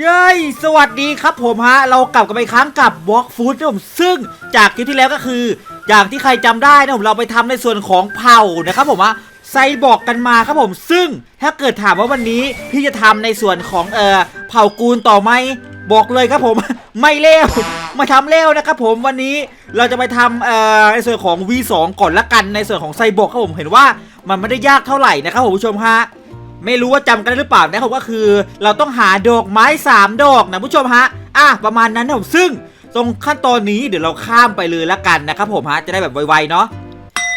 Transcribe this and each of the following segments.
เย้ยสวัสดีครับผมฮะ เรากลับกันไปครั้งกับบล็อกฟู้ดนะผมซึ่งจากคลิปที่แล้วก็คือ อย่างที่ใครจำได้นะผมเราไปทำในส่วนของเผานะครับผมฮะไซบอกกันมาครับผมซึ่งถ้าเกิดถามว่าวันนี้พี่จะทำในส่วนของเอ่อเผากูลต่อไหมบอกเลยครับผม ไม่เร็วมาทำเร็วนะครับผมวันนี้เราจะไปทำเอ่อในส่วนของ V2 ก่อนละกันในส่วนของไซบอกครับผมเห็นว่ามันไม่ได้ยากเท่าไหร่นะครับผมผู้ชมฮะ ไม่รู้ว่าจำกันได้หรือเปล่านะครับก็คือ เราต้องหาดอกไม้ 3 ดอกนะผู้ชมฮะอะประมาณนั้นนะผมซึ่งตรงขั้นตอนนี้เดี๋ยวเราข้ามไปเลยละกันนะครับผมฮะจะได้แบบไวๆเนาะ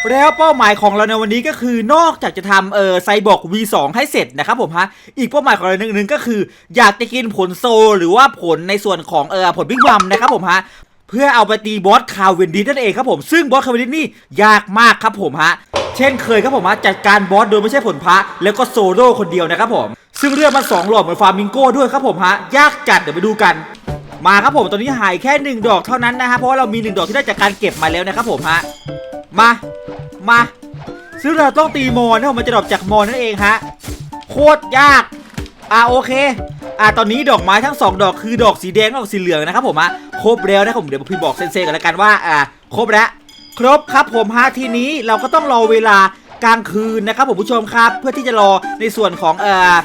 แล้วเป้าหมายของเราในวันนี้ก็คือนอกจากจะทำเออไซบอร์ก V2 ให้เสร็จนะครับผมฮะอีกเป้าหมายของเราหนึ่งก็คือ อยากจะกินผลโซลหรือว่าผลในส่วนของเออผลบิ๊กบัมนะครับผมฮะ เพื่อเอาไปตีบอสคาเวนดิสนั่นเองครับผมซึ่งบอสคาเวนดิสนี่ยากมากครับผมฮะเช่นเคยครับผมฮะจัดการบอสโดยไม่ใช่ผลพระแล้วก็โซโล่คนเดียวนะครับผมซึ่งเลือกมาสองหลอดเหมือนฟาร์มิงโก้ด้วยครับผมฮะยากจัดเดี๋ยวไปดูกันมาครับผมตอนนี้หายแค่หนึ่งดอกเท่านั้นนะฮะเพราะว่าเรามีหนึ่งดอกที่ได้จากการเก็บมาแล้วนะครับผมฮะมามาซึ่งเราต้องตีมอนนะผมมันจะดรอปจากมอนนั่นเองฮะโคตรยาก อ่าโอเคอ่าตอนนี้ดอกไม้ทั้งสองดอกคือดอกสีแดงกับสีเหลืองนะครับผมฮะครบแล้วนะผมเดี๋ยวพี่บอกเซนเซกันแล้วกันว่าอ่าครบแล้วครบครับผมฮะทีนี้เราก็ต้องรอเวลากลางคืนนะครับผมผู้ชมครับ เพื่อที่จะรอในส่วนของเอ่อ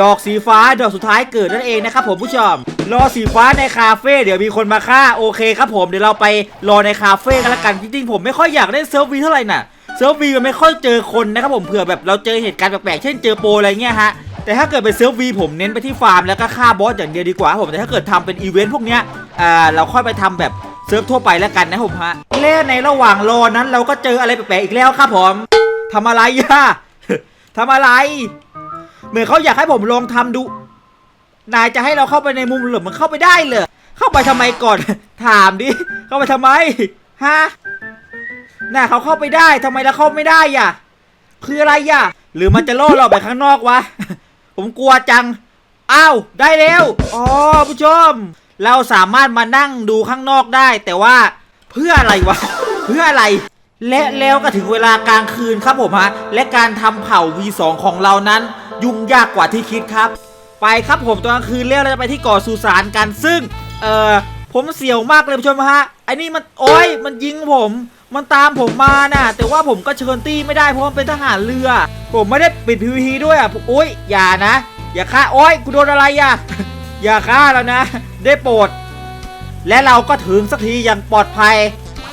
ดอกสีฟ้าดอกสุดท้ายเกิดนั่นเองนะครับผมผู้ชมรอสีฟ้าในคาเฟ่เดี๋ยวมีคนมาฆ่าโอเคครับผมเดี๋ยวเราไปรอในคาเฟ่กันละกันจริงๆผมไม่ค่อยอยากเล่นเซิร์ฟวีเท่าไหร่น่ะเซิร์ฟวีมันไม่ค่อยเจอคนนะครับผมเผื่อแบบเราเจอเหตุการณ์แปลกๆเช่นเจอโปรอะไรเงี้ยฮะ แต่ถ้าเกิดเป็นเซิร์ฟวีผมเน้นไปที่ฟาร์มแล้วก็ฆ่าบอสอย่างเดียวดีกว่าผมแต่ถ้าเกิดทำเป็นอีเวนต์พวกเนี้ยอ่าเราค่อยไปทำแบบเซิร์ฟทั่วไปแล้วกันนะผมฮะเล่นในระหว่างรอนั้นเราก็เจออะไรแปลกๆอีกแล้วครับผมทำอะไรย่ะทำอะไร เหมือนเขาอยากให้ผมลองทำดู นายจะให้เราเข้าไปในมุมหรือมันเข้าไปได้เหรอเข้าไปทำไมก่อน ถามดิ เข้าไปทำไม ฮะ น่าเขาเข้าไปได้ทำไมเราเข้าไม่ได้อะ คืออะไรอะ หรือมันจะล่อเราไปข้างนอกวะ ผมกลัวจัง อ้าว ได้แล้วอ๋อผู้ชม เราสามารถมานั่งดูข้างนอกได้ แต่ว่าเพื่ออะไรวะ เพื่ออะไร และแล้วก็ถึงเวลากลางคืนครับผมฮะ และการทำเผ่า V2 ของเรานั้น ยุ่งยากกว่าที่คิดครับ ไปครับผมตอนกลางคืนแล้วเราจะไปที่เกาะสุสานกันซึ่ง เออผมเสียวมากเลยผู้ชมฮะไอ้นี่มันโอ้ยมันยิงผม มันตามผมมาน่ะ แต่ว่าผมก็เชิญตี้ไม่ได้เพราะมันเป็นทหารเรือ ผมไม่ได้ปิด PVP ด้วยอะผมโอ้ยอย่านะ อย่าฆ่าโอ้ยกูโดนอะไรอะ อย่าฆ่าแล้วนะ ได้โปรด และเราก็ถึงสักทีอย่างปลอดภัย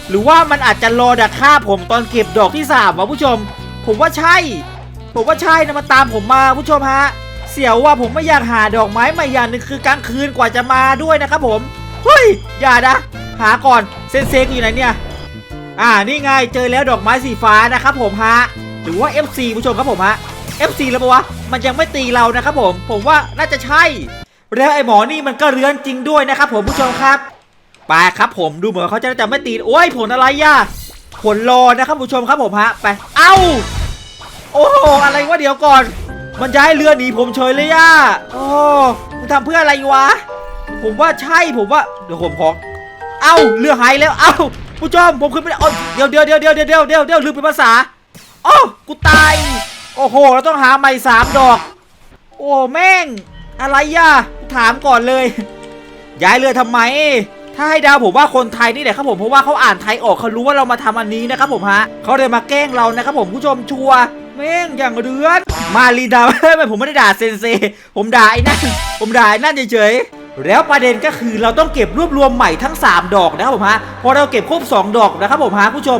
หรือว่ามันอาจจะรอดักฆ่าผมตอนเก็บดอกที่สามวะผู้ชม ผมว่าใช่ ผมว่าใช่นะมาตามผมมาผู้ชมฮะ เสียวว่าผมไม่อยากหาดอกไม้ใหม่อย่างหนึงคือกลางคืนกว่าจะมาด้วยนะครับผม เฮ้ยอย่านะ หาก่อนเซนเซกอยู่ไหนเนี่ย อ่านี่ไงเจอแล้วดอกไม้สีฟ้านะครับผมฮะหรือว่า FC ผู้ชมครับผมฮะ FC แล้วปะวะมันยังไม่ตีเรานะครับผม ผมว่าน่าจะใช่ แล้วไอ้หมอนี่มันก็เรือนจริงด้วยนะครับผมผู้ชมครับไปครับผมดูเหมือนเขาจะจะไม่ตีโอ้ยผลอะไรย่ะผลรอนะครับผู้ชมครับผมฮะไปเอ้าโอ้โหอะไรวะเดี๋ยวก่อน มันย้ายเรือหนีผมเฉยเลยย่าโอ้มันทำเพื่ออะไรวะ ผมว่าใช่ผมว่าเดี๋ยวผมขอเอ้าเรือหายแล้วเอ้า ผู้ชมผมขึ้นไม่ได้เอ้าเดี๋ยวเดี๋ยวเดี๋ยวเดี๋ยวเดี๋ยวเดี๋ยวเดี๋ยวเดี๋ยวลืมเป็นภาษาโอ้กูตาย โอ้โห เราต้องหาใหม่สามดอก โอ้แม่ง อะไรย่ะถามก่อนเลย ย้ายเรือทำไม ถ้าให้ดาวผมว่าคนไทยนี่แหละครับผม เพราะว่าเขาอ่านไทยออกเขารู้ว่าเรามาทำอันนี้นะครับผมฮะเขาเลยมาแกล้งเรานะครับผมผู้ชมชัวแม่งอย่างเดือน มารีดาไม่ผมไม่ได้ด่าเซนเซ ผมด่าไอ้นั่น ผมด่าไอ้นั่นเฉย แล้วประเด็นก็คือเราต้องเก็บรวบรวมใหม่ทั้ง 3 ดอกนะครับผมฮะพอเราเก็บครบ 2 ดอกนะครับผมฮะผู้ชม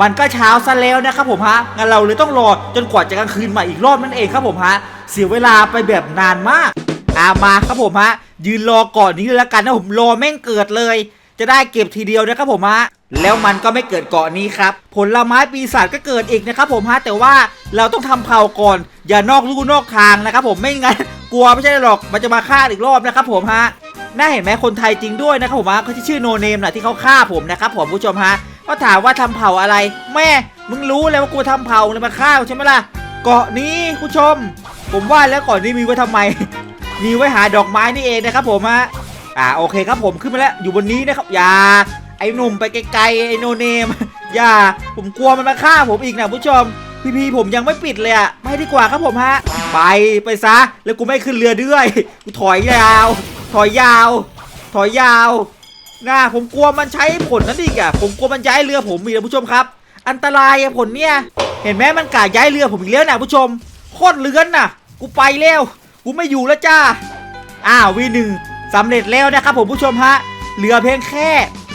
มันก็เช้าซะแล้วนะครับผมฮะงั้นเราเลยต้องรอจนกว่าจะกลางคืนใหม่อีกรอบนั่นเองครับผมฮะเสียเวลาไปแบบนานมากอามาครับผมฮะยืนรอก่อนนี้เลยละกันนะผมรอแม่งเกิดเลย จะได้เก็บทีเดียวนะครับผมฮะ แล้วมันก็ไม่เกิดเกาะนี้ครับ ผลไม้ปีศาจก็เกิดอีกนะครับผมฮะแต่ว่าเราต้องทำเผาก่อน อย่านอกลู่นอกทางนะครับผมไม่งั้นกลัวไม่ใช่หรอกมันจะมาฆ่าอีกรอบนะครับผมฮะน่าเห็นไหมคนไทยจริงด้วยนะครับผมฮะเขาชื่อโนเนมนะที่เขาฆ่าผมนะครับผมผู้ชมฮะก็ถามว่าทำเผาอะไร แม่มึงรู้แล้วว่ากูทำเผาเลยมาฆ่าใช่ไหมล่ะเกาะนี้ผู้ชม ผมว่าแล้วก่อนนี้มีไว้ทำไม มีไว้หาดอกไม้นี่เองนะครับผมฮะอ่าโอเคครับผมขึ้นมาแล้วอยู่บนนี้นะครับอย่า ไอ้หนุ่มไปไกลๆไอ้โนเนม อย่า ผมกลัวมันมาฆ่าผมอีกนะผู้ชม พี่พีผมยังไม่ปิดเลยอะไม่ดีกว่าครับผมฮะ ไปไปซะ แล้วกูไม่ขึ้นเรือด้วย กูถอยยาว ถอยยาว ถอยยาวนะผมกลัวมันใช้ผลนั้นอีกอะผมกลัวมันย้ายเรือผมอีกนะผู้ชมครับ อันตรายอะผลเนี่ย เห็นไหมมันกาย้ายเรือผมอีกแล้วนะผู้ชม โคตรเลื้อนน่ะ กูไปแล้ว กูไม่อยู่แล้วจ้า อ้าววีหนึ่งสำเร็จแล้วนะครับผมผู้ชมฮะ เหลือเพียงแค่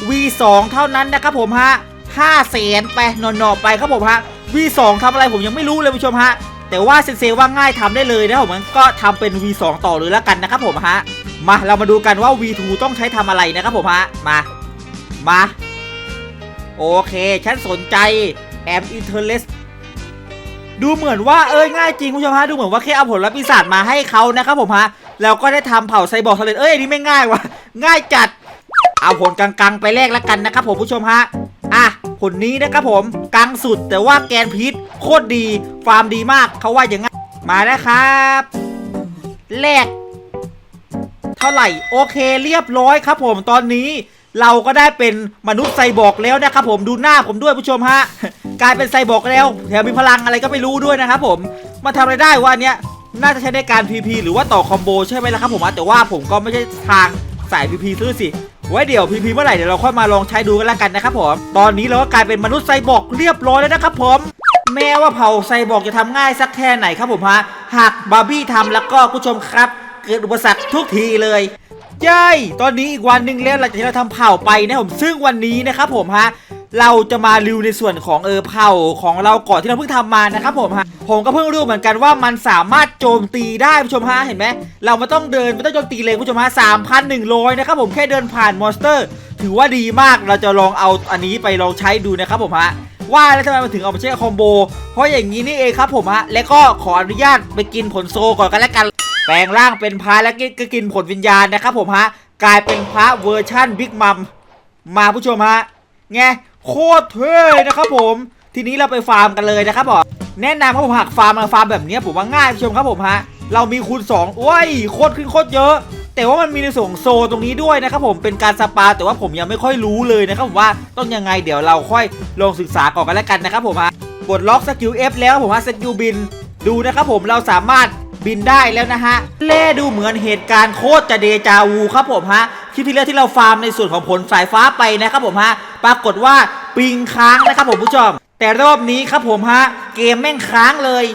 V2 เท่านั้นนะครับผมฮะห้าแสนไปนอนๆไปครับผมฮะ V2 ทำอะไรผมยังไม่รู้เลยผู้ชมฮะ แต่ว่าเซนเซว่าง่ายทำได้เลยนะครับผมก็ทำเป็น V2 ต่อเลยแล้วกันนะครับผมฮะ มาเรามาดูกันว่า V2 ต้องใช้ทำอะไรนะครับผมฮะ มา มา โอเค ฉันสนใจแอมอินเทอร์เลสดูเหมือนว่าเอ้ยง่ายจริงคุณผู้ชมฮะดูเหมือนว่าแค่เอาผลลัพธ์ปีศาจมาให้เขานะครับผมฮะแล้วก็ได้ทำเผ่าไซบอร์กสำเร็จเอ้ยอันนี้ไม่ง่ายว่ะง่ายจัด เอาผลกลางๆ ไปแลกแล้วกันนะครับผมผู้ชมฮะอะผลนี้นะครับผมกลางสุดแต่ว่าแกนพิษโคตรดีฟาร์มดีมากเขาว่าอย่างงั้นมาแล้วครับแลกเท่าไหร่โอเคเรียบร้อยครับผมตอนนี้เราก็ได้เป็นมนุษย์ไซบอร์กแล้วนะครับผมดูหน้าผมด้วยผู้ชมฮะกลายเป็นไซบอร์กแล้วแถมมีพลังอะไรก็ไม่รู้ด้วยนะครับผมมาทำอะไรได้วะอันเนี้ยน่าจะใช้ในการ PP หรือว่าต่อคอมโบใช่ไหมล่ะครับผมแต่ว่าผมก็ไม่ใช่ทางสาย PP ซื้อสิ ไว้เดี๋ยวพีพีเมื่อไหร่เดี๋ยวเราค่อยมาลองใช้ดูกันแล้วกันนะครับผม ตอนนี้เราก็กลายเป็นมนุษย์ไซบอร์กเรียบร้อยแล้วนะครับผม แม้ว่าเผ่าไซบอร์กจะทำง่ายสักแค่ไหนครับผมฮะ หากบาร์บี้ทำแล้วก็ผู้ชมครับ เกิดอุปสรรคทุกทีเลยย่ยตอนนี้อีกวันหนึ่งแล้วหลังจากที่เราทำเผ่าไปนะผม ซึ่งวันนี้นะครับผมฮะ เราจะมารีวิวในส่วนของเออเผ่าของเราก่อนที่เราเพิ่งทำมานะครับผมฮะผมก็เพิ่งรู้เหมือนกันว่ามันสามารถโจมตีได้ผู้ชมฮะเห็นไหมเราไม่ต้องเดินไม่ต้องโจมตีเลยผู้ชมฮะสามพันหนึ่งร้อยนะครับผมแค่เดินผ่านมอนสเตอร์ ถือว่าดีมากเราจะลองเอาอันนี้ไปลองใช้ดูนะครับผมฮะว่าแล้วทำไมมันถึงเอามาใช้กับคอมโบ เพราะอย่างนี้นี่เองครับผมฮะ และก็ขออนุญาตไปกินผลโซก่อนกันแล้วกัน แปลงร่างเป็นพระแล้วก็กินผลวิญญาณนะครับผมฮะ กลายเป็นพระเวอร์ชั่นบิ๊กมัม มาผู้ชมฮะ ไง โคตรเท่นะครับผมทีนี้เราไปฟาร์มกันเลยนะครับผมแนะนำครับผมหากฟาร์มมาฟาร์มแบบนี้ผมว่าง่ายชมครับผมฮะเรามีคูณ2โอ้ยโคตรขึ้นโคตรเยอะ แต่ว่ามันมีในส่งโซตรงนี้ด้วยนะครับผมเป็นการสปาแต่ว่าผมยังไม่ค่อยรู้เลยนะครับผมว่าต้องยังไงเดี๋ยวเราค่อยลองศึกษาก่อนกันแล้วกันนะครับผมฮะปลดล็อกสกิล F แล้วผมฮะสกิลบินดูนะครับผมเราสามารถ บินได้แล้วนะฮะเล่ดูเหมือนเหตุการณ์โคตรจะเดจาวูครับผมฮะคลิปที่แล้วที่เราฟาร์มในส่วนของผลสายฟ้าไปนะครับผมฮะปรากฏว่าปิงค้างนะครับผมผู้ชมแต่รอบนี้ครับผมฮะเกมแม่งค้างเลย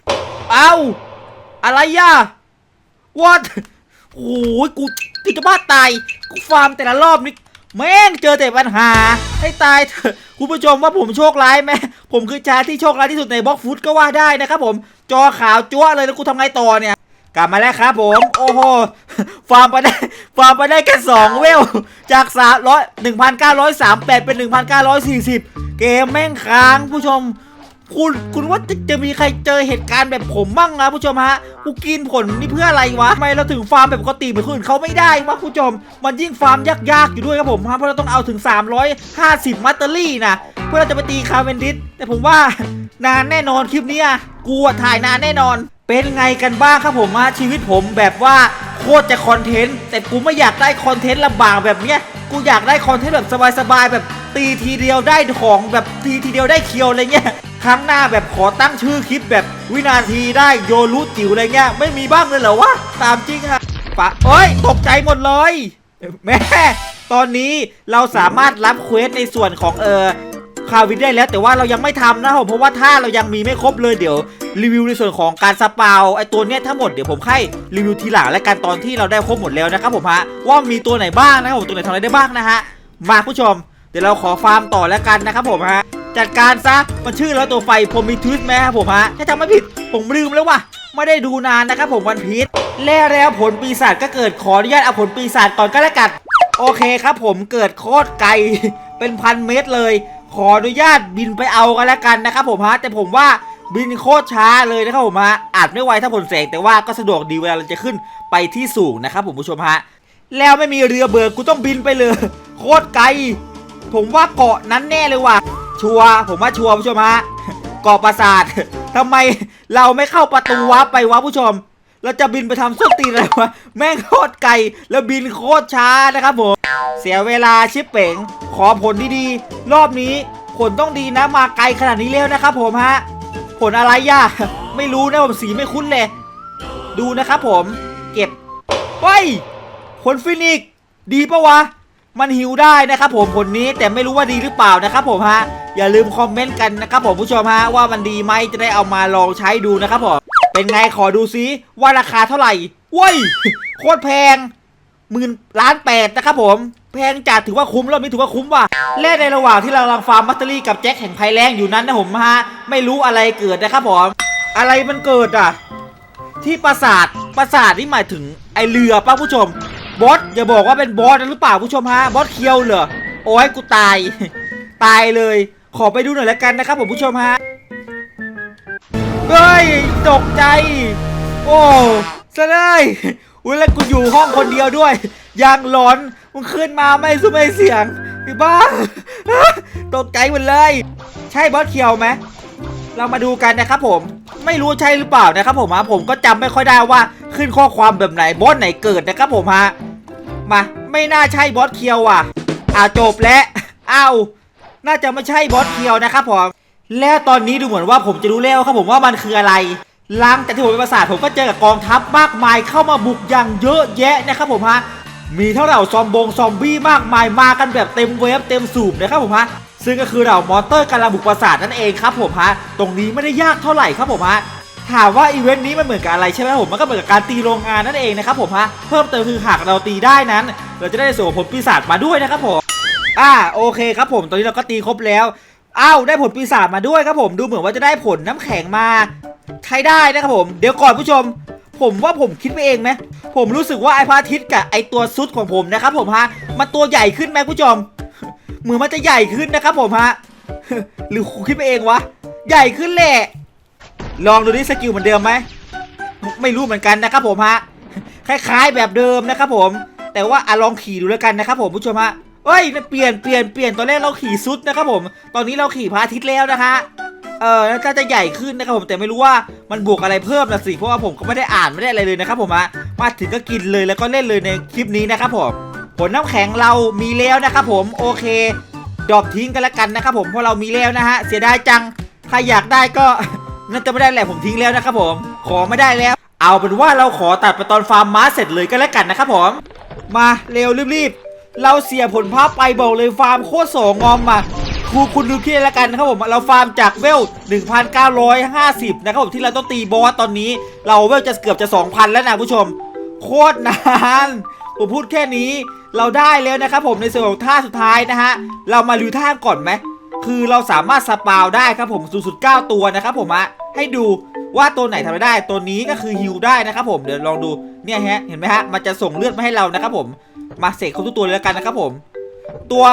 เอ้าอะไรย่ะ what โอ้ยกูกูจะบ้าตายกูฟาร์มแต่ละรอบนี่แม่งเจอแต่ปัญหา ให้ตายเถอะคุณผู้ชมว่าผมโชคร้ายไหมผมคือชาที่โชคร้ายที่สุดในบล็อกฟุตก็ว่าได้นะครับผม จอขาวจ้วเลยแล้วกูทำไงต่อเนี่ย กลับมาแล้วครับผม โอ้โห ฟาร์มไปได้ ฟาร์มไปได้แค่สองเวล จากสามร้อยหนึ่งพันเก้าร้อยสามแปดเป็นหนึ่งพันเก้าร้อยสี่สิบเกมแม่งค้างผู้ชม คุณคุณว่าจะจะมีใครเจอเหตุการณ์แบบผมบ้างนะผู้ชมฮะกูกินผลนี่เพื่ออะไรวะทำไมเราถึงฟาร์มแบบปกติเหมือนคนอื่นเขาไม่ได้วะผู้ชม มันยิ่งฟาร์มยากๆอยู่ด้วยครับผมฮะเพราะเราต้องเอาถึง 350 มัตเตอรี่นะเพื่อเราจะไปตีคาร์เวนดิสแต่ผมว่านานแน่นอนคลิปเนี้ยกูอะถ่ายนานแน่นอน เป็นไงกันบ้างครับผมฮะชีวิตผมแบบว่าโคตรจะคอนเทนต์แต่กูไม่อยากได้คอนเทนต์ลำบากแบบเนี้ยกูอยากได้คอนเทนต์แบบสบายๆแบบตีทีเดียวได้ของแบบตีทีเดียวได้เคียวอะไรเงี้ยครั้งหน้าแบบขอตั้งชื่อคลิปแบบวินาทีได้โยรู้จิ๋วอะไรเงี้ยไม่มีบ้างเลยเหรอวะตามจริงอะปะเอ้ยตกใจหมดเลยแม่ตอนนี้เราสามารถรับเควสในส่วนของเออ คาวินได้แล้ว แต่ว่าเรายังไม่ทำนะครับผมเพราะว่าถ้าเรายังมีไม่ครบเลยเดี๋ยวรีวิวในส่วนของการสปาวไอตัวเนี้ยทั้งหมดเดี๋ยวผมให้รีวิวทีหลังและกันตอนที่เราได้ครบหมดแล้วนะครับผมฮะว่ามีตัวไหนบ้างนะครับผมตัวไหนทำอะไรได้บ้างนะฮะมาผู้ชม เดี๋ยวเราขอฟาร์มต่อแล้วกันนะครับผมฮะจัดการซะมันชื่อแล้วตัวไฟผมมีทวิตไหมครับผมฮะถ้าจำไม่ผิดผมลืมแล้วว่ะไม่ได้ดูนานนะครับผมวันพีชแล้วแล้วผลปีศาจก็เกิดขออนุญาตเอาผลปีศาจก่อนก็แล้วกันโอเคครับผมเกิดโคตรไกลเป็นพันเมตรเลย ขออนุญาตบินไปเอากันแล้วกันนะครับผมฮะแต่ผมว่าบินโคตรช้าเลยนะครับผมฮะอาจไม่ไวเท่าผลแสงแต่ว่าก็สะดวกดีเวลาเราจะขึ้นไปที่สูงนะครับผมผู้ชมฮะแล้วไม่มีเรือเบิกกูต้องบินไปเลย โคตรไกล ผมว่าเกาะนั้นแน่เลยว่ะชัวผมว่าชัวผู้ชมฮะเกาะปราสาททำไมเราไม่เข้าประตูวับไปวะผู้ชม เราจะบินไปทำส้นตีนอะไรวะแม่งโคตรไกลแล้วบินโคตรช้านะครับผม เสียเวลาชิปเป๋งขอผลดีๆ รอบนี้ผลต้องดีนะมาไกลขนาดนี้แล้วนะครับผมฮะผลอะไรย่ะไม่รู้นะผมสีไม่คุ้นเลย ดูนะครับผม เก็บเฮ้ยผลฟินิกดีปะวะ มันหิวได้นะครับผมผลนี้แต่ไม่รู้ว่าดีหรือเปล่านะครับผมฮะอย่าลืมคอมเมนต์กันนะครับผมผู้ชมฮะว่ามันดีไหมจะได้เอามาลองใช้ดูนะครับผม เป็นไงขอดูซิว่าราคาเท่าไหร่เว้ยโคตรแพงหมื่นล้านแปดนะครับผมแพงจัดถือว่าคุ้มรอบนี้ถือว่าคุ้มว่ะและในระหว่างที่เรากำลังฟาร์มมัตเตอรี่กับแจ็คแห่งภัยแรงอยู่นั้นนะผมฮะไม่รู้อะไรเกิดนะครับผมอะไรมันเกิดอะ ที่ปราสาทปราสาทนี่หมายถึงไอเรือป้าผู้ชมบอสอย่าบอกว่าเป็นบอสนะหรือเปล่าผู้ชมฮะบอสเคียวเหรอโอ้ยกูตาย ตายเลย ขอไปดูหน่อยแล้วกันนะครับผมผู้ชมฮะ เฮ้ยตกใจ โอ้ซะเลยอุ้ยแล้วกูอยู่ห้องคนเดียวด้วยยังหลอนมึงขึ้นมาไม่สู้ไม่เสียงไอ้บ้าตกใจหมดเลย ใช่บอสเคียวไหมเรามาดูกันนะครับผมไม่รู้ใช่หรือเปล่านะครับผมฮะผมก็จำไม่ค่อยได้ว่าขึ้นข้อความแบบไหนบอสไหนเกิดนะครับผมฮะมาไม่น่าใช่บอสเคียวอะ อ่าจบแล้วอ้าวน่าจะไม่ใช่บอสเคียวนะครับผม และตอนนี้ดูเหมือนว่าผมจะรู้แล้วครับผมว่ามันคืออะไร หลังจากที่ผมไปประสาทผมก็เจอกับกองทัพมากมายเข้ามาบุกอย่างเยอะแยะนะครับผมฮะ มีเท่าเหล่าซอมบงซอมบี้มากมายมากันแบบเต็มเวฟเต็มสูบนะครับผมฮะ ซึ่งก็คือเหล่ามอนเตอร์กำลังบุกปราสาทนั่นเองครับผมฮะ ตรงนี้ไม่ได้ยากเท่าไหร่ครับผมฮะถามว่าอีเวนต์นี้มันเหมือนกับอะไรใช่ไหมผมมันก็เหมือนกับการตีโรงงานนั่นเองนะครับผมฮะ เพิ่มเติมคือหากเราตีได้นั้น เราจะได้ส่วนผลปีศาจมาด้วยนะครับผม อ่าโอเคครับผมตอนนี้เราก็ตีครบแล้ว อ้าวได้ผลปีศาจมาด้วยครับผมดูเหมือนว่าจะได้ผลน้ำแข็งมา ใช้ได้นะครับผม เดี๋ยวก่อนผู้ชม ผมว่าผมคิดไปเองไหมผมรู้สึกว่าไอพระอาทิตย์กับไอตัวซุดของผมนะครับผมฮะมันตัวใหญ่ขึ้นไหมผู้ชมเหมือนมันจะใหญ่ขึ้นนะครับผมฮะหรือคิดไปเองวะใหญ่ขึ้นแหละลองดูดิสกิลเหมือนเดิมไหมไม่รู้เหมือนกันนะครับผมฮะคล้ายๆแบบเดิมนะครับผม แต่ว่าอลองขี่ดูแล้วกันนะครับผมผู้ชมฮะ เอ้ยเปลี่ยนเปลี่ยนเปลี่ยนตอนแรกเราขี่ซุดนะครับผม ตอนนี้เราขี่พระอาทิตย์แล้วนะคะเออแล้วก็จะใหญ่ขึ้นนะครับผมแต่ไม่รู้ว่ามันบวกอะไรเพิ่มนะสิเพราะว่าผมก็ไม่ได้อ่านไม่ได้อะไรเลยนะครับผมฮะมาถึงก็กินเลยแล้วก็เล่นเลยในคลิปนี้นะครับผมผลน้ำแข็งเรามีแล้วนะครับผมโอเคดรอปทิ้งกันแล้วกันนะครับผมเพราะเรามีแล้วนะฮะเสียดายจังใครอยากได้ก็น่าจะไม่ได้แหละผมทิ้งแล้วนะครับผม ขอไม่ได้แล้ว เอาเป็นว่าเราขอตัดไปตอนฟาร์มม้าเสร็จเลยก็แล้วกันนะครับผม มาเร็วรีบๆ เราเสียผลภาพไปบอกเลยฟาร์มโคตรโสงอมมาครูคุณดูที่แล้วกันนะครับผมเราฟาร์มจากเวล 1,950 นะครับผมที่เราต้องตีบอสตอนนี้ เราเวลจะเกือบจะ 2,000 แล้วนะผู้ชม โคตรนานผมพูดแค่นี้เราได้แล้วนะครับผมในส่วนของท่าสุดท้ายนะฮะเรามาดูท่าก่อนไหมคือเราสามารถสปาวได้ครับผมสูงสุด 9 ตัวนะครับผมฮะให้ดูว่าตัวไหนทำไมได้ตัวนี้ก็คือฮิวได้นะครับผมเดี๋ยวลองดูเนี่ยฮะเห็นไหมฮะมันจะส่งเลือดมาให้เรานะครับผม มาเสกเขาทุกตัวเลยแล้วกันนะครับผม ตัว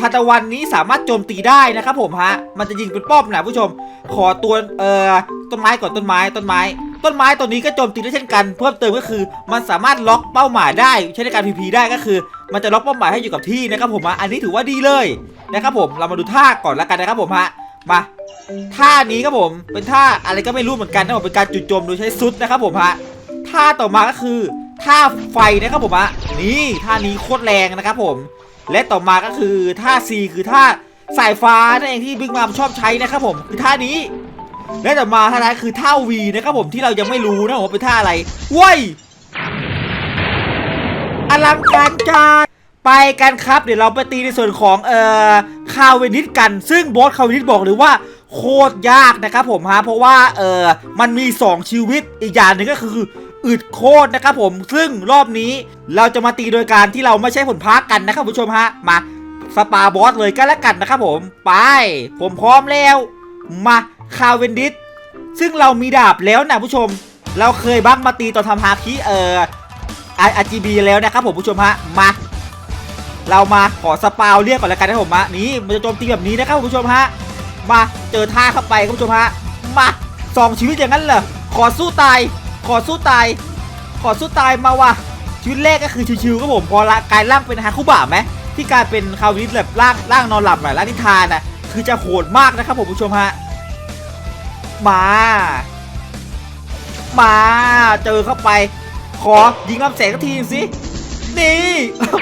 ทานตะวันนี้สามารถโจมตีได้นะครับผมฮะ มันจะยิงเป็นป้อมนะผู้ชม ขอตัวเอ่อต้นไม้ก่อนต้นไม้ต้นไม้ ต้นไม้ตัวนี้ก็โจมตีได้เช่นกัน เพิ่มเติมก็คือ มันสามารถล็อกเป้าหมายได้ใช้ในการพีพีได้ก็คือ มันจะล็อกเป้าหมายให้อยู่กับที่นะครับผมฮะ อันนี้ถือว่าดีเลยนะครับผม เรามาดูท่าก่อนแล้วกันนะครับผมฮะ มาท่านี้ครับผมเป็นท่าอะไรก็ไม่รู้เหมือนกันนะผมเป็นการจุดโจมโดยใช้ซุดนะครับผมฮะท่าต่อมาก็คือ ท่าไฟนะครับผมฮะนี่ท่านี้โคตรแรงนะครับผม และต่อมาก็คือท่า C คือท่าสายฟ้านั่นเองที่บิ๊กมามชอบใช้นะครับผมคือท่านี้ และต่อมาท่านั้นคือท่า V นะครับผมที่เรายังไม่รู้นะผมเป็นท่าอะไรว้ยอลังการจัดไปกันครับ เดี๋ยวเราไปตีในส่วนของเอ่อคาเวนิสกัน ซึ่งบอสคาเวนิสบอกเลยว่าโคตรยากนะครับผมฮะเพราะว่าเอ่อมันมี 2 ชีวิตอีกอย่างหนึ่งก็คือ อึดโคตรนะครับผมซึ่งรอบนี้เราจะมาตีโดยการที่เราไม่ใช้ผลพักกันนะครับผู้ชมฮะมาสปาบอสเลยก็แล้วกันนะครับผมไป ผมพร้อมแล้ว มาคาเวนดิสซึ่งเรามีดาบแล้วนะผู้ชม เราเคยบักมาตีตอนทำฮาคิเอ่ออาร์จีบีแล้วนะครับผมผู้ชมฮะมาเรามาขอสปาวเรียกก่อนแล้วกันนะผมฮะนี่มันจะโจมตีแบบนี้นะครับคุณผู้ชมฮะมาเจอท่าเข้าไปคุณผู้ชมฮะมาสองชีวิตอย่างนั้นเหรอขอสู้ตาย อสู้ตาย ขอสู้ตายมาว่ะชีวิตแรกก็คือชิวๆครับผมพอละกลายร่างเป็นฮาคุบะไหมที่กลายเป็นคาวิสแบบร่างร่างนอนหลับอะร่างนิทานอะคือจะโหดมากนะครับผมผู้ชมฮะมา มาเจอเข้าไป ขอยิงลำแสงสักทีสินี่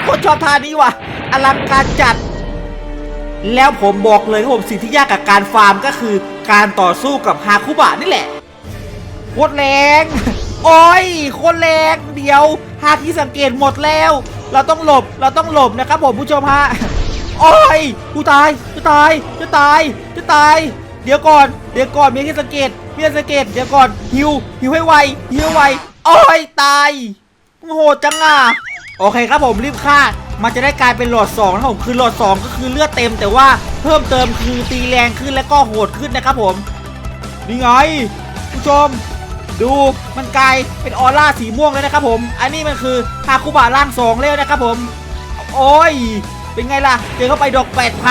คนชอบท่านี้ว่ะอลังการจัด แล้วผมบอกเลยครับผมสิ่งที่ยากกับการฟาร์มก็คือการต่อสู้กับฮาคุบะนี่แหละ คตรแรง โอ้ยโคตรแรงเดี๋ยวหาที่สังเกตหมดแล้ว เราต้องหลบเราต้องหลบนะครับผมผู้ชมฮะโอ้ยกูตายจะตายจะตายจะตาย เดี๋ยวก่อน เดี๋ยวก่อนมีที่สังเกตมีที่สังเกตเดี๋ยวก่อนหิวหิวให้ไวหิวให้ไวโอ้ยตายโหดจังอะโอเคครับผมรีบฆ่ามันจะได้กลายเป็นหลอด2นะครับผมคือหลอด 2 ก็คือเลือดเต็ม แต่ว่าเพิ่มเติมคือตีแรงขึ้นและก็โหดขึ้นนะครับผมนี่ไงผู้ชม ดูมันกลายเป็นออร่าสีม่วงเลยนะครับผม อันนี้มันคือฮาคุบะร่างสองแล้วนะครับผม โอ้ย เป็นไงล่ะ เจอเข้าไปดอก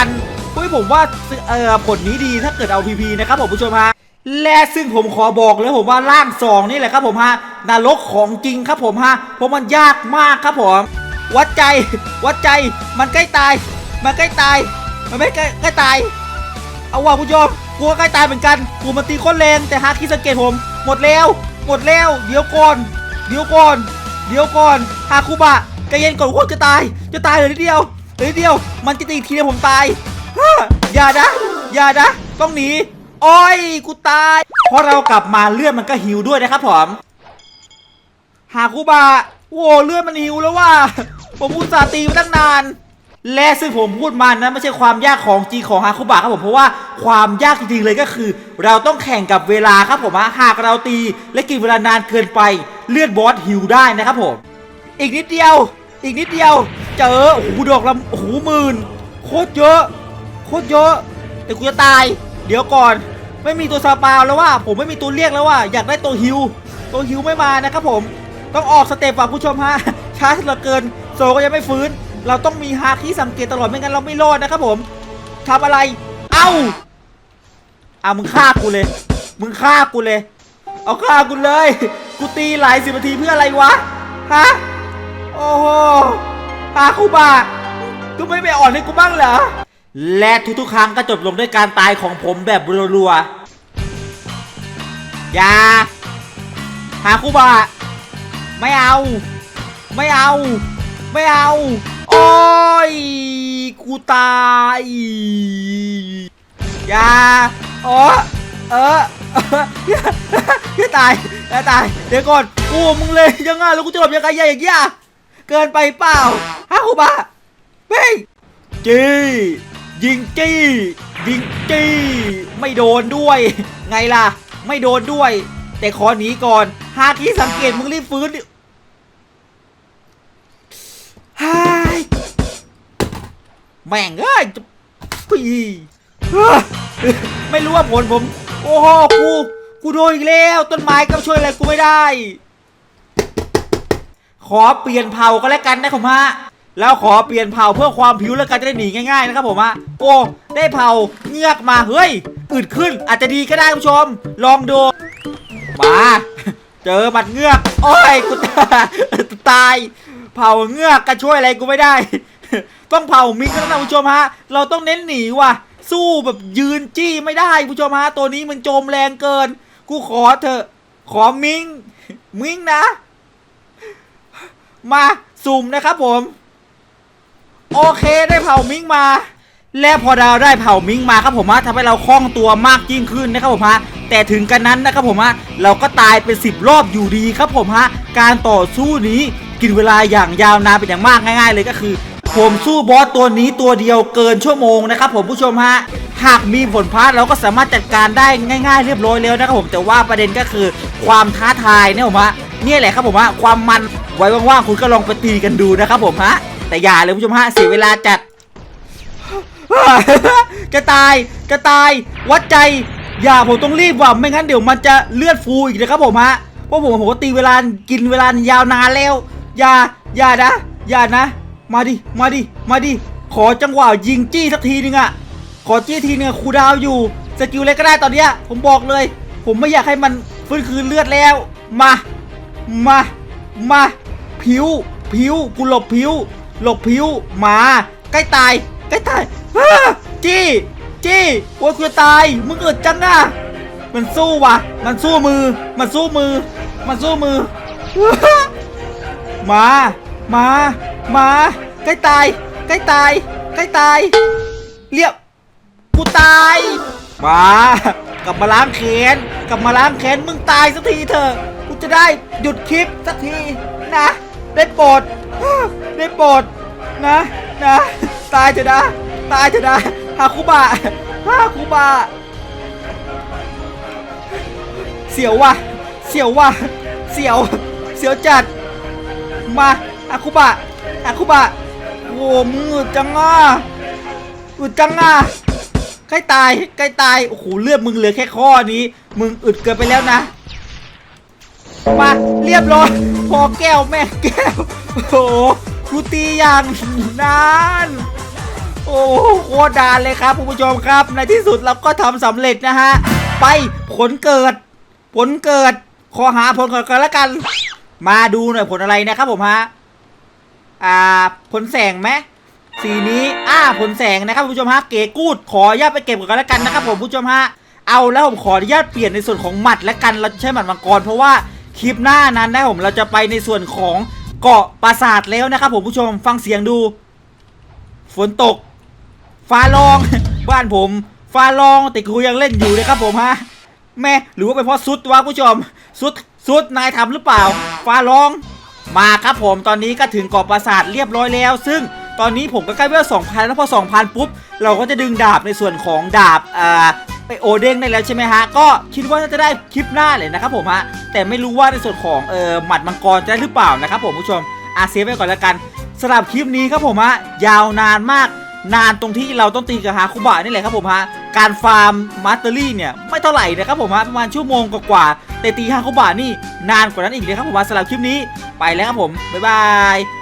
8,000อุ้ยผมว่าเออผลนี้ดีถ้าเกิดเอาพีพีนะครับผมผู้ชมฮะและซึ่งผมขอบอกเลยผมว่าร่างสองนี่แหละครับผมฮะนรกของจริงครับผมฮะเพราะมันยากมากครับผม วัดใจ วัดใจมันใกล้ตาย มันใกล้ตาย มันไม่ใกล้ใกล้ตาย เอาว่ะผู้ชมกูก็ใกล้ตายเหมือนกันกูมันตีโคนแรงแต่ฮาคิสเกตผม หมดแล้ว หมดแล้ว เดี๋ยวก่อน เดี๋ยวก่อน เดี๋ยวก่อนฮาคุบะใจเย็นก่อนโคตรจะตาย จะตายเลยนิดเดียวเลยนิดเดียว มันจะตีอีทีเดียวผมตายฮ่าอย่านะอย่านะต้องหนีอ้อยกูตายพอเรากลับมาเลือดมันก็หิวด้วยนะครับผมหาคุบะโว้เลือดมันหิวแล้วว่าผมอุตส่าห์ตีมาตั้งนาน และซึ่งผมพูดมานั้นไม่ใช่ความยากของจริงของฮาคุบะครับผมเพราะว่าความยากจริงๆเลยก็คือ เราต้องแข่งกับเวลาครับผมหากเราตี และกินเวลานานเกินไปเลือดบอสหิวได้นะครับผม อีกนิดเดียว อีกนิดเดียว เจอโอ้โหดอกละโอ้โหหมื่นโคตรเยอะโคตรเยอะแต่กูจะตาย เดี๋ยวก่อน ไม่มีตัวซาปาวแล้วว่า ผมไม่มีตัวเรียกแล้วว่าอยากได้ตัวฮิวตัวฮิวไม่มานะครับผม ต้องออกสเต็ปว่ะผู้ชมฮะช้าเหลือเกินโซก็ยังไม่ฟื้น เราต้องมีฮาที่สังเกตตลอดไม่งั้นเราไม่รอดนะครับผมทำอะไร เอ้าเอามึงฆ่ากูเลย มึงฆ่ากูเลย เอาฆ่ากูเลย กูตีหลายสิบนาทีเพื่ออะไรวะ ฮะ โอ้โหฮาคูบะก็ไม่ไปอ่อนให้กูบ้างเหรอ และทุกๆครั้งก็จบลงด้วยการตายของผมแบบรัวๆ อย่าหาคูบะไม่เอา ไม่เอา ไม่เอา โอ้ย กูตายอย่าอ้เออเอออย่าอย่าตายอย่าตาย เดี๋ยวก่อนโอ้มึงเลยยังไงแล้วกูจะหลบยังไงอย่างเงี้ยเกินไปเปล่าฮาคูบะเฮ้ยจี้ยิงจี้ยิงจี้ไม่โดนด้วย ไงล่ะ ไม่โดนด้วย แต่ขอหนีก่อน หากที่สังเกตมึงรีบฟื้น แม่งเอ้ยจะปีเฮ้ยไม่รู้ว่าผลผม โอ้โหกูกูโดนอีกแล้วต้นไม้ก็ช่วยอะไรกูไม่ได้ ขอเปลี่ยนเผ่าก็แล้วกันนะผมฮะแล้วขอเปลี่ยนเผ่าเพื่อความผิวแล้วกันจะได้หนีง่ายๆนะครับผมฮะโอ้ได้เผ่าเงือกมาเฮ้ยอึดขึ้นอาจจะดีก็ได้คุณผู้ชม ลองดูมาเจอบัดเงือกโอ้ยกูตายตายเผาเงือกก็ช่วยอะไรกูไม่ได้ ต้องเผามิงกันนะผู้ชมฮะ เราต้องเน้นหนีว่ะ สู้แบบยืนจี้ไม่ได้ผู้ชมฮะ ตัวนี้มันโจมแรงเกิน กูขอเถอะ ขอมิง มิงนะ มาสุ่มนะครับผม โอเคได้เผามิงมา และพอเราได้เผามิงมาครับผมฮะทำให้เราคล่องตัวมากยิ่งขึ้นนะครับผมฮะแต่ถึงกันนั้นนะครับผมฮะเราก็ตายเป็น 10 รอบอยู่ดีครับผมฮะ การต่อสู้นี้กินเวลาอย่างยาวนานเป็นอย่างมากง่าย ๆ เลยก็คือ ผมสู้บอสตัวนี้ตัวเดียวเกินชั่วโมงนะครับผมผู้ชมฮะหากมีผลพลาดเราก็สามารถจัดการได้ง่าย ๆ เรียบร้อยแล้วนะครับผมแต่ว่าประเด็นก็คือความท้าทายเนี่ยผมฮะเนี่ยแหละครับผมฮะความมันไว้ว่างๆคุณก็ลองไปตีกันดูนะครับผมฮะแต่อย่าเลยผู้ชมฮะเสียเวลาจัดจะตายจะตายวัดใจ อย่าผมต้องรีบว่ะไม่งั้นเดี๋ยวมันจะเลือดฟูอีกนะครับผมฮะเพราะผมผมก็ตีเวลากินเวลายาวนานแล้ว อย่าอย่านะ อย่านะ มาดิ มาดิ มาดิ ขอจังหวะยิงจี้สักทีนึงอะขอจี้ทีนึงครูดาวอยู่ สกิลอะไรก็ได้ตอนเนี้ย ผมบอกเลย ผมไม่อยากให้มันฟื้นคืนเลือดแล้ว มา มา มา ผิว ผิว กูหลบผิว หลบผิว มา ใกล้ตาย ใกล้ตายจี้ จี้โอ้ยกูจะตาย มึงเกิดจังอะมันสู้วะมันสู้มือ มันสู้มือ มันสู้มือ มา มา มาใกล้ตายใกล้ตายใกล้ตาย เรียบกูตาย มากลับมาล้างแค้นกลับมาล้างแค้นมึงตายสักทีเถอะกูจะได้หยุดคลิปสักทีนะ ได้โปรดได้โปรดนะนะตายเถอะนะตายเถอะนะฮาคุบะฮาคุบะเสียวว่ะเสียวว่ะเสียวเสียวจัดมา ฮาคุบะฮาคุบะโอ้มึงอึดจังอะอึดจังอะใกล้ตายใกล้ตายโอ้โหเลือดมึงเหลือแค่ข้อนี้ มึงอึดเกินไปแล้วนะมาเรียบร้อยพอแก้วแม่แก้วโอ้โหกูตีอย่างนานโอ้โหโคตรดานเลยครับคุณผู้ชมครับ ในที่สุดเราก็ทำสำเร็จนะฮะ ไปผลเกิด ผลเกิด ขอหาผลเก่อนกันล้วกัน มาดูหน่อยผลอะไรนะครับผมฮะ อ่าผลแสงไหมสีนี้อ่าผลแสงนะครับผู้ชมฮะเก๋กูดขออนุญาตไปเก็บก่อนกันแล้วกันนะครับผมผู้ชมฮะเอาแล้วผมขออนุญาตเปลี่ยนในส่วนของหมัดและกันเราใช้หมัดมังกรเพราะว่าคลิปหน้านั้นนะผมเราจะไปในส่วนของเกาะปราสาทแล้วนะครับผมผู้ชมฟังเสียงดู ฝนตก ฟ้าร้อง บ้านผมฟ้าร้องแต่กูยังเล่นอยู่เลยครับผมฮะแม่หรือว่าเป็นเพราะซุดวะผู้ชมซุดซุดนายทำหรือเปล่า ฟ้าร้อง มาครับผมตอนนี้ก็ถึงเกาะปราสาทเรียบร้อยแล้ว ซึ่งตอนนี้ผมก็ใกล้เวล2,000 แล้วพอ 2,000 ปุ๊บ เราก็จะดึงดาบในส่วนของดาบอ่าไปโอเด้งได้แล้วใช่ไหมฮะ ก็คิดว่าจะได้คลิปหน้าเลยนะครับผมฮะ แต่ไม่รู้ว่าในส่วนของเออหมัดมังกรจะได้หรือเปล่านะครับผมผู้ชมอาเซฟไปก่อนแล้วกันสำหรับคลิปนี้ครับผมฮะยาวนานมาก นานตรงที่เราต้องตีกับฮาคุบะนี่แหละครับผมฮะ การฟาร์มมาสเตอรี่เนี่ยไม่เท่าไหร่นะครับผมฮะประมาณชั่วโมงกว่าๆแต่ตีฮาคุบะนี่นานกว่านั้นอีกเลยครับผมสำหรับคลิปนี้ไปแล้วครับผมบ๊ายบาย